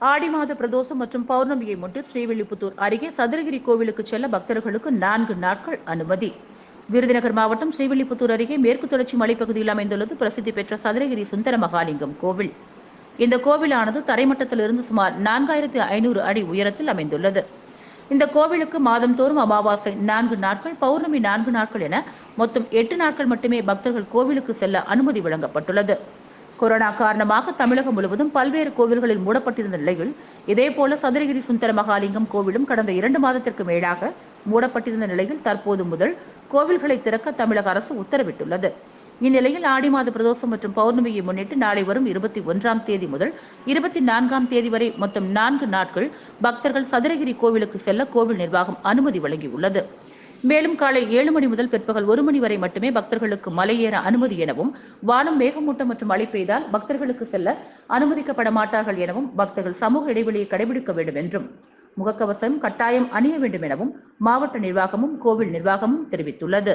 ஆடி மாத பிரதோஷம் மற்றும் பௌர்ணமியை முன்னிட்டு ஸ்ரீவில்லிபுத்தூர் அருகே சதுரகிரி கோவிலுக்கு செல்ல பக்தர்களுக்கு நான்கு நாட்கள் அனுமதி. விருதுநகர் மாவட்டம் ஸ்ரீவில்லிபுத்தூர் அருகே மேற்கு தொடர்ச்சி மலைப்பகுதியில் அமைந்துள்ளது பிரசித்தி பெற்ற சதுரகிரி சுந்தர மகாலிங்கம் கோவில். இந்த கோவிலானது தரைமட்டத்திலிருந்து சுமார் நான்காயிரத்தி ஐநூறு அடி உயரத்தில் அமைந்துள்ளது. இந்த கோவிலுக்கு மாதந்தோறும் அமாவாசை நான்கு நாட்கள் பௌர்ணமி நான்கு நாட்கள் என மொத்தம் எட்டு நாட்கள் மட்டுமே பக்தர்கள் கோவிலுக்கு செல்ல அனுமதி வழங்கப்பட்டுள்ளது. கொரோனா காரணமாக தமிழகம் முழுவதும் பல்வேறு கோவில்களில் மூடப்பட்டிருந்த நிலையில் இதேபோல சதுரகிரி சுந்தர மகாலிங்கம் கோவிலும் கடந்த இரண்டு மாதத்திற்கு மேலாக மூடப்பட்டிருந்த நிலையில் தற்போது முதல் கோவில்களை திறக்க தமிழக அரசு உத்தரவிட்டுள்ளது. இந்நிலையில் ஆடி மாத பிரதோஷம் மற்றும் பௌர்ணமியை முன்னிட்டு நாளை வரும் இருபத்தி ஒன்றாம் தேதி முதல் இருபத்தி நான்காம் தேதி வரை மொத்தம் நான்கு நாட்கள் பக்தர்கள் சதுரகிரி கோவிலுக்கு செல்ல கோவில் நிர்வாகம் அனுமதி வழங்கியுள்ளது. மேலும் காலை ஏழு மணி முதல் பிற்பகல் ஒரு மணி வரை மட்டுமே பக்தர்களுக்கு மலையேற அனுமதி எனவும் வானம் மேகமூட்டம் மற்றும் மழை பெய்தால் பக்தர்களுக்கு செல்ல அனுமதிக்கப்பட மாட்டார்கள் எனவும் பக்தர்கள் சமூக இடைவெளியை கடைபிடிக்க வேண்டும் என்றும் முகக்கவசம் கட்டாயம் அணிய வேண்டும் எனவும் மாவட்ட நிர்வாகமும் கோவில் நிர்வாகமும் தெரிவித்துள்ளது.